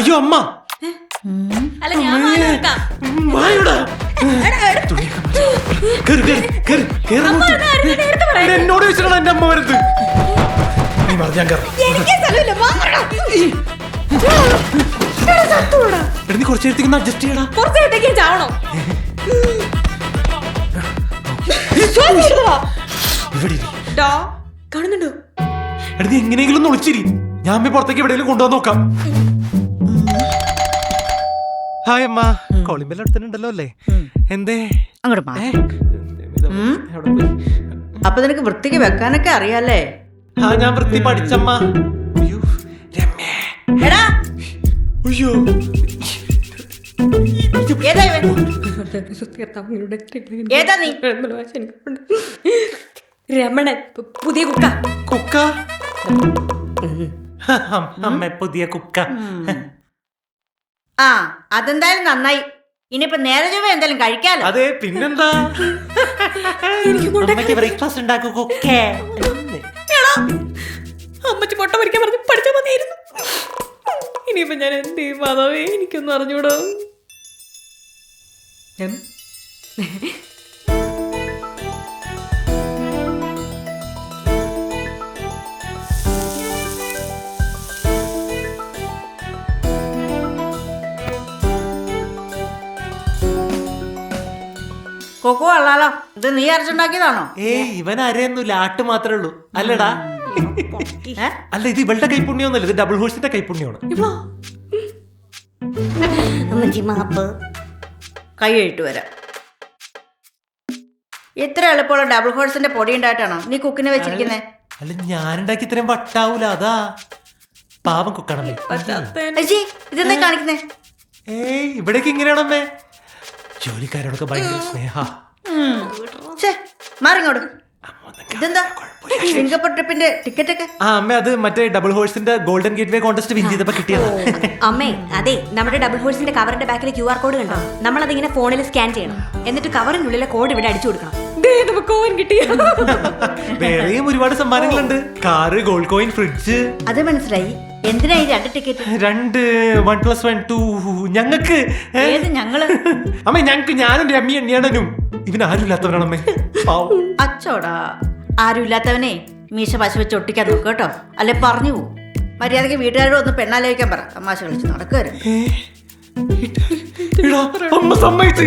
അയ്യോ അമ്മ. അല്ല ഞാൻ വായുടെ. കേറ്, അമ്മ, കേറ്, കേറ് അങ്ങോട്ട്. എടാ, എന്നോട് ചോദിച്ചാണ് എന്റെ അമ്മ വരുന്നത്. നീ പറഞ്ഞു ഞാൻ കയറാം എനിക്ക് സ്ഥലമില്ല. വാങ്ങണം എടാ നീ കുറച്ച് നേരത്തേക്ക് അഡ്ജസ്റ്റ് ചെയ്യടാ. കുറച്ച് നേരത്തേക്ക് ചാവണോ? ഇവിടെ ഇരി. ഡോ കാണുന്നുണ്ടോ? എടാ നീ എങ്ങനെയെങ്കിലും ഒന്ന് ഒളിച്ചിരി. ഞാൻ പോയി പുറത്തേക്ക് എവിടെയെങ്കിലും കൊണ്ടുവന്ന് നോക്കാം. ഹായ് അമ്മ. കോളിംബെൽ അടുത്തുണ്ടല്ലോ അല്ലേ? എന്തേ? അങ്ങോട്ട് മാ? അപ്പൊ നിനക്ക് വൃത്തിക്ക് വെക്കാനൊക്കെ അറിയാലേ ആ ഞാൻ വൃത്തി പഠിച്ചമ്മ. എടാ. അയ്യോ. ഏതാ ഇവൻ? ഏതാ നീ? രമണൻ പു- പുതിയ കുക്ക. കുക്ക? അമ്മ പുതിയ കുക്ക. ആ അതെന്തായാലും നന്നായി. ഇനിയിപ്പോ നേരെ ചൊവ്വ എന്തായാലും കഴിക്കാലോ. അതെ പിന്നെന്താ? അമ്മയ്ക്ക് ബ്രേക്ക്ഫാസ്റ്റ് ഉണ്ടാക്കൊക്കെ കുക്കേ അമ്മച്ചി മുട്ട പൊരിക്കാൻ പറഞ്ഞ് പഠിച്ചാൽ മതിയായിരുന്നു ഇനിയിപ്പോ ഞാൻ എന്ത് ചെയ്യും? മാധവേ എനിക്കൊന്നും അറിഞ്ഞൂടോ. കൊക്കോ അല്ലാലോ ഇത് നീ അരച്ചുണ്ടാക്കിയതാണോ? ഏ? ഇവൻ അരയൊന്നുമില്ല ആട്ട് മാത്രമേ ഉള്ളൂ. അല്ലടാ. അല്ല ഇത് ഇവളുടെ കൈപ്പുണ്യൊന്നുമല്ല ഇത് ഡബിൾ ഹോഴ്സിന്റെ കൈപ്പുണ്യാണ്. കൈയിട്ട് അമ്മച്ചി മാപ്പ്. കൈ കഴിട്ട് വരാം. ഇത്ര എളുപ്പമുള്ള ഡബിൾ ഹോഴ്സിന്റെ പൊടി ഉണ്ടായിട്ടാണോ നീ കുക്കിനെ വെച്ചിരിക്കുന്നേ? അല്ല ഞാനുണ്ടാക്കി ഇത്രയും വട്ടാവൂല അതാ. പാവം കുക്കാണല്ലേ. ഇതെന്താ കാണിക്കുന്നേ? ഏയ് ഇവിടേക്ക് ഇങ്ങനെയാണമ്മേ ജോലിക്കാരോടൊക്കെ ഭയങ്കര സ്നേഹ. മാറിങ്ങോട്ട് ഇതെന്താ? സിംഗപ്പൂർ ട്രിപ്പിന്റെ ടിക്കറ്റ് ഒക്കെ ആ അമ്മ അത് മറ്റേ ഡബിൾ ഹോഴ്സിന്റെ ഗോൾഡൻ ഗേറ്റ് വേ കോൺടെസ്റ്റ് വിൻ ചെയ്തപ്പോ കിട്ടിയത്. അമ്മേ അതെ നമ്മുടെ ഡബിൾ ഹോഴ്സിന്റെ കവറിന്റെ ബാക്കിൽ ക്യു ആർ കോഡ് കണ്ടോ? നമ്മൾ അതിങ്ങനെ ഫോണിൽ സ്കാൻ ചെയ്യണം. എന്നിട്ട് കവറിനുള്ളിലെ കോഡ് ഇവിടെ അടിച്ചു കൊടുക്കണം. വേറെയും ഒരുപാട് സമ്മാനങ്ങളുണ്ട്. Car gold coin fridge. അത് മനസ്സിലായി. എന്തിനാ ഈ രണ്ട് ടിക്കറ്റ്? രണ്ട് വൺ പ്ലസ് വൺ ടു ഞങ്ങൾക്ക് ഏത് ഞങ്ങൾ? അമ്മ ഞങ്ങക്ക് ഞാനും രമ്യ എണ്ണിയാണനും ഇവൻ ആരും അമ്മേ അച്ചോടാ ആരുമില്ലാത്തവനെ മീശ പശ വെച്ച് ഒട്ടിക്കാൻ നോക്കുക കേട്ടോ. അല്ലെ പറഞ്ഞു? പോവും മര്യാദയ്ക്ക് വീട്ടുകാരോട് ഒന്ന് പെണ്ണാലോചിക്കാൻ പറ. തമാശ കളിച്ച് നടക്കുവരും അമ്മ സമ്മതിച്ച്.